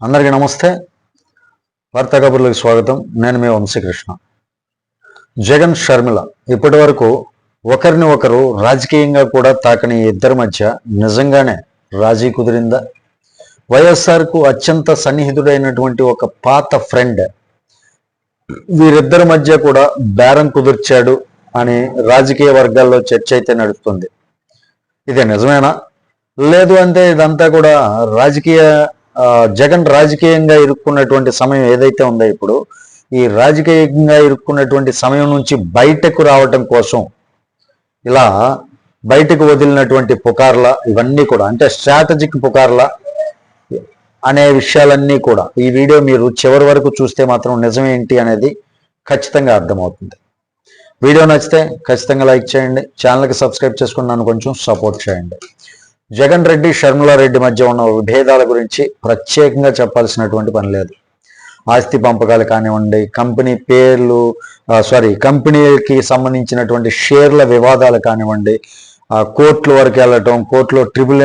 అందరికీ నమస్తే. వార్తా కబుర్లకు స్వాగతం. నేను మీ వంశీకృష్ణ. జగన్ షర్మిల ఇప్పటి వరకు ఒకరిని ఒకరు రాజకీయంగా కూడా తాకని ఇద్దరి మధ్య నిజంగానే రాజీ కుదిరిందా? వైఎస్ఆర్కు అత్యంత సన్నిహితుడైనటువంటి ఒక పాత ఫ్రెండ్ వీరిద్దరి మధ్య కూడా బేరం కుదిర్చాడు అని రాజకీయ వర్గాల్లో చర్చ అయితే నడుస్తుంది ఇది నిజమేనా? లేదు అంటే ఇదంతా కూడా రాజకీయ జగన్ రాజకీయంగా ఇరుక్కున్నటువంటి సమయం ఏదైతే ఉందో ఇప్పుడు ఈ రాజకీయంగా ఇరుక్కున్నటువంటి సమయం నుంచి బయటకు రావటం కోసం ఇలా బయటకు వదిలినటువంటి పుకార్ల ఇవన్నీ కూడా అంటే స్ట్రాటజిక్ పుకార్ల అనే విషయాలన్నీ కూడా ఈ వీడియో మీరు చివరి వరకు చూస్తే మాత్రం నిజమేంటి అనేది ఖచ్చితంగా అర్థమవుతుంది. వీడియో నచ్చితే ఖచ్చితంగా లైక్ చేయండి ఛానల్కి సబ్స్క్రైబ్ చేసుకుని నన్ను కొంచెం సపోర్ట్ చేయండి. జగన్ రెడ్డి షర్మిలా రెడ్డి మధ్య ఉన్న విభేదాల గురించి ప్రత్యేకంగా చెప్పాల్సినటువంటి పని లేదు. ఆస్తి పంపకాలు కానివ్వండి కంపెనీ పేర్లు సారీ కంపెనీకి సంబంధించినటువంటి షేర్ల వివాదాలు కానివ్వండి కోర్టుల వరకు వెళ్ళటం కోర్టులో ట్రిబ్యున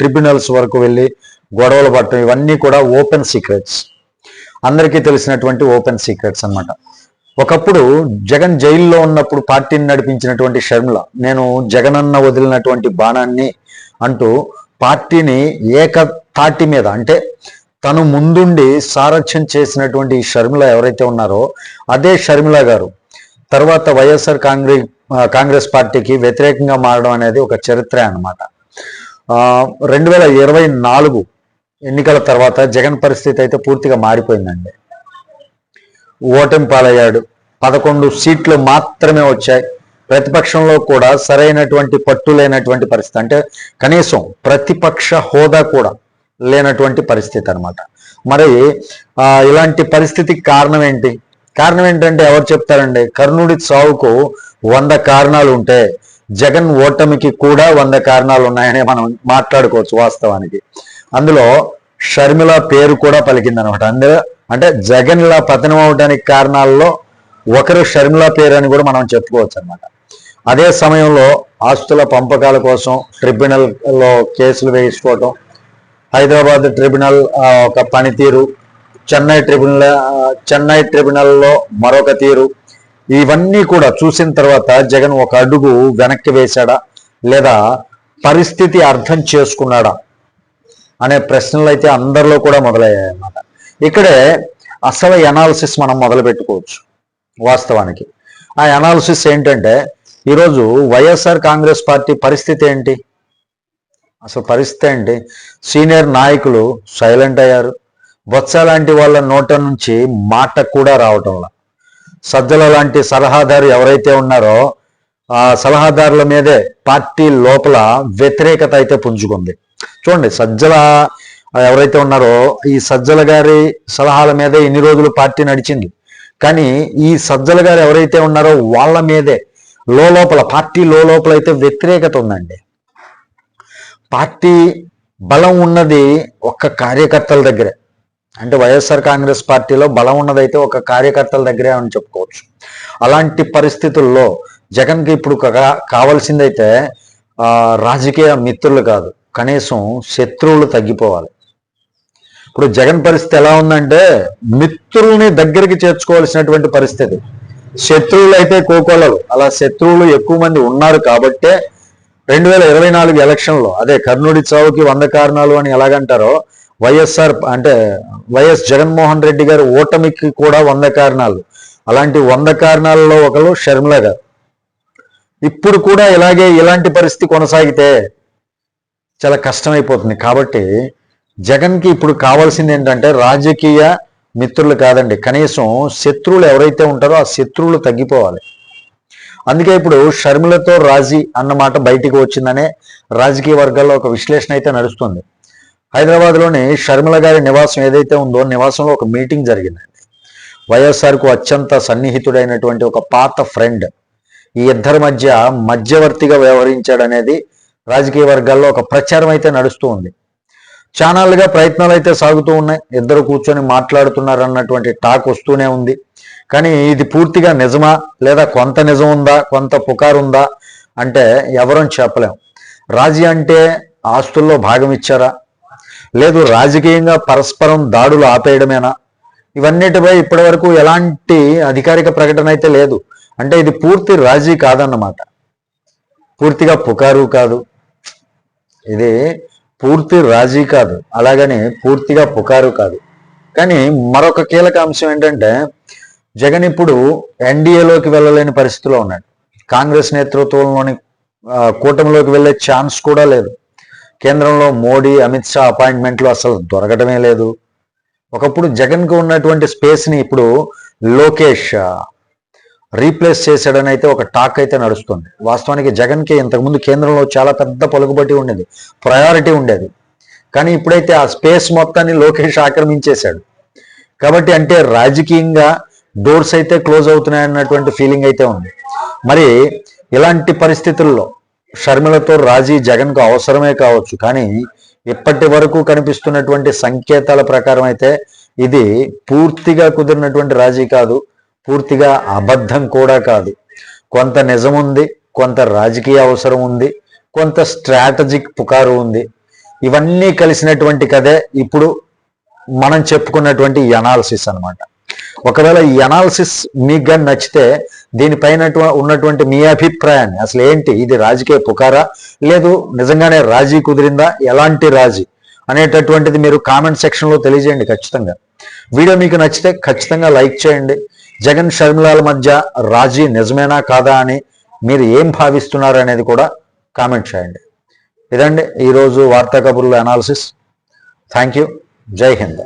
ట్రిబ్యునల్స్ వరకు వెళ్ళి గొడవలు పడటం ఇవన్నీ కూడా ఓపెన్ సీక్రెట్స్. అందరికీ తెలిసినటువంటి ఓపెన్ సీక్రెట్స్ అన్నమాట. ఒకప్పుడు జగన్ జైల్లో ఉన్నప్పుడు పార్టీని నడిపించినటువంటి షర్మిల నేను జగనన్న వదిలినటువంటి బాణాన్ని అంటూ పార్టీని ఏక తాటి మీద అంటే తను ముందుండి సారథ్యం చేసినటువంటి షర్మిల ఎవరైతే ఉన్నారో అదే షర్మిల గారు. తర్వాత వైఎస్ఆర్ కాంగ్రెస్ కాంగ్రెస్ పార్టీకి వ్యతిరేకంగా మారడం అనేది ఒక చరిత్ర అన్నమాట. రెండు వేల ఇరవై నాలుగు ఎన్నికల తర్వాత జగన్ పరిస్థితి అయితే పూర్తిగా మారిపోయిందండి. ఓటమి పాలయ్యాడు. పదకొండు సీట్లు మాత్రమే వచ్చాయి. ప్రతిపక్షంలో కూడా సరైనటువంటి పట్టు లేనటువంటి పరిస్థితి. అంటే కనీసం ప్రతిపక్ష హోదా కూడా లేనటువంటి పరిస్థితి అనమాట మరి ఇలాంటి పరిస్థితికి కారణం ఏంటి? కారణం ఏంటంటే ఎవరు చెప్తారండి? కర్ణుడి చావుకు వంద కారణాలు ఉంటే జగన్ ఓటమికి కూడా వంద కారణాలు ఉన్నాయని మనం మాట్లాడుకోవచ్చు వాస్తవానికి. అందులో షర్మిల పేరు కూడా పలికింది అనమాట అందులో అంటే జగన్ ఇలా పతనం అవడానికి కారణాల్లో ఒకరు షర్మిల పేరు అని కూడా మనం చెప్పుకోవచ్చు అనమాట అదే సమయంలో ఆస్తుల పంపకాల కోసం ట్రిబ్యునల్లో కేసులు వేయించుకోవటం హైదరాబాద్ ట్రిబ్యునల్ ఒక పనితీరు చెన్నై ట్రిబ్యునల్ చెన్నై ట్రిబ్యునల్లో మరొక తీరు. ఇవన్నీ కూడా చూసిన తర్వాత జగన్ ఒక అడుగు వెనక్కి వేశాడా? లేదా పరిస్థితి అర్థం చేసుకున్నాడా? అనే ప్రశ్నలు అయితే అందరిలో కూడా మొదలయ్యాయి అన్నమాట ఇక్కడే అసలు ఎనాలిసిస్ మనం మొదలు పెట్టుకోవచ్చు వాస్తవానికి. ఆ ఎనాలిసిస్ ఏంటంటే ఈరోజు వైఎస్ఆర్ కాంగ్రెస్ పార్టీ పరిస్థితి ఏంటి? అసలు పరిస్థితి ఏంటి? సీనియర్ నాయకులు సైలెంట్ అయ్యారు. బొత్స లాంటి వాళ్ళ నోట నుంచి మాట కూడా రావటంలా సజ్జల లాంటి సలహాదారు ఎవరైతే ఉన్నారో ఆ సలహాదారుల మీదే పార్టీ లోపల వ్యతిరేకత అయితే పుంజుకుంది. చూడండి సజ్జల ఎవరైతే ఉన్నారో ఈ సజ్జల గారి సలహాల మీదే ఇన్ని రోజులు పార్టీ నడిచింది. కానీ ఈ సజ్జల గారు ఎవరైతే ఉన్నారో వాళ్ళ మీదే లోపల పార్టీ లోపల అయితే వ్యతిరేకత ఉందండి. పార్టీ బలం ఉన్నది ఒక్క కార్యకర్తల దగ్గరే. అంటే వైఎస్ఆర్ కాంగ్రెస్ పార్టీలో బలం ఉన్నదైతే ఒక కార్యకర్తల దగ్గరే అని చెప్పుకోవచ్చు. అలాంటి పరిస్థితుల్లో జగన్కి ఇప్పుడు కావాల్సిందైతే రాజకీయ మిత్రులు కాదు. కనీసం శత్రువులు తగ్గిపోవాలి. ఇప్పుడు జగన్ పరిస్థితి ఎలా ఉందంటే మిత్రుల్ని దగ్గరికి చేర్చుకోవాల్సినటువంటి పరిస్థితి. శత్రువులు అయితే కోకోలలు అలా శత్రువులు ఎక్కువ మంది ఉన్నారు కాబట్టే రెండు వేల ఇరవై నాలుగు ఎలక్షన్లో అదే కర్ణుడి చావుకి వంద కారణాలు అని ఎలాగంటారో వైఎస్ఆర్ అంటే వైఎస్ జగన్మోహన్ రెడ్డి గారు ఓటమికి కూడా వంద కారణాలు. అలాంటి వంద కారణాలలో ఒకరు షర్మిల గారు. ఇప్పుడు కూడా ఇలాగే ఇలాంటి పరిస్థితి కొనసాగితే చాలా కష్టమైపోతుంది. కాబట్టి జగన్కి ఇప్పుడు కావాల్సింది ఏంటంటే రాజకీయ మిత్రులు కాదండి. కనీసం శత్రువులు ఎవరైతే ఉంటారో ఆ శత్రువులు తగ్గిపోవాలి. అందుకే ఇప్పుడు షర్మిలతో రాజీ అన్నమాట బయటికి వచ్చిందనే రాజకీయ వర్గాల్లో ఒక విశ్లేషణ అయితే నడుస్తుంది. హైదరాబాద్లోని షర్మిల గారి నివాసం ఏదైతే ఉందో నివాసంలో ఒక మీటింగ్ జరిగిందండి. వైఎస్ఆర్కు అత్యంత సన్నిహితుడైనటువంటి ఒక పాత ఫ్రెండ్ ఈ ఇద్దరి మధ్య మధ్యవర్తిగా వ్యవహరించాడనేది రాజకీయ వర్గాల్లో ఒక ప్రచారం అయితే నడుస్తూ ఉంది. ఛానల్గా ప్రయత్నాలు అయితే సాగుతూ ఉన్నాయి. ఇద్దరు కూర్చొని మాట్లాడుతున్నారు అన్నటువంటి టాక్ వస్తూనే ఉంది. కానీ ఇది పూర్తిగా నిజమా? లేదా కొంత నిజం ఉందా? కొంత పుకారు ఉందా? అంటే ఎవరం చెప్పలేం. రాజీ అంటే ఆస్తుల్లో భాగం ఇచ్చారా? లేదు రాజకీయంగా పరస్పరం దాడులు ఆపేయడమేనా? ఇవన్నిటిపై ఇప్పటివరకు ఎలాంటి అధికారిక ప్రకటన అయితే లేదు. అంటే ఇది పూర్తి రాజీ కాదన్నమాట. పూర్తిగా పుకారు కాదు. ఇది పూర్తి రాజీ కాదు అలాగని పూర్తిగా పుకారు కాదు. కానీ మరొక కీలక అంశం ఏంటంటే జగన్ ఇప్పుడు ఎన్డీఏలోకి వెళ్ళలేని పరిస్థితిలో ఉన్నాడు. కాంగ్రెస్ నేతృత్వంలోని కూటమిలోకి వెళ్ళే ఛాన్స్ కూడా లేదు. కేంద్రంలో మోడీ అమిత్ షా అపాయింట్మెంట్లు అసలు దొరకటమే లేదు. ఒకప్పుడు జగన్కు ఉన్నటువంటి స్పేస్ని ఇప్పుడు లోకేష్ రీప్లేస్ చేశాడని అయితే ఒక టాక్ అయితే నడుస్తుంది. వాస్తవానికి జగన్కి ఇంతకుముందు కేంద్రంలో చాలా పెద్ద పలుకుబట్టి ఉండేది. ప్రయారిటీ ఉండేది. కానీ ఇప్పుడైతే ఆ స్పేస్ మొత్తాన్ని లోకేష్ ఆక్రమించేశాడు. కాబట్టి అంటే రాజకీయంగా డోర్స్ అయితే క్లోజ్ అవుతున్నాయి అన్నటువంటి ఫీలింగ్ అయితే ఉంది. మరి ఇలాంటి పరిస్థితుల్లో షర్మిలతో రాజీ జగన్కు అవసరమే కావచ్చు. కానీ ఇప్పటి వరకు కనిపిస్తున్నటువంటి సంకేతాల ప్రకారం అయితే ఇది పూర్తిగా కుదిరినటువంటి రాజీ కాదు. పూర్తిగా అబద్ధం కూడా కాదు. కొంత నిజం ఉంది కొంత రాజకీయ అవసరం ఉంది కొంత స్ట్రాటజిక్ పుకారు ఉంది. ఇవన్నీ కలిసినటువంటి కథే ఇప్పుడు మనం చెప్పుకున్నటువంటి ఈ అనమాట అన్నమాట. ఒకవేళ ఈ అనాలిసిస్ మీకు కానీ నచ్చితే దీనిపైన ఉన్నటువంటి మీ అభిప్రాయాన్ని అసలు ఏంటి ఇది రాజకీయ పుకారా లేదు నిజంగానే రాజీ కుదిరిందా ఎలాంటి రాజీ అనేటటువంటిది మీరు కామెంట్ సెక్షన్లో తెలియజేయండి ఖచ్చితంగా. వీడియో మీకు నచ్చితే ఖచ్చితంగా లైక్ చేయండి. జగన్ షర్మిలాల మధ్య రాజీ నిజమేనా కాదా అని మీరు ఏం భావిస్తున్నారు అనేది కూడా కామెంట్ చేయండి. ఇదండి ఈరోజు వార్తా కబుర్ల అనాలిసిస్ థ్యాంక్ యూ జై హింద్.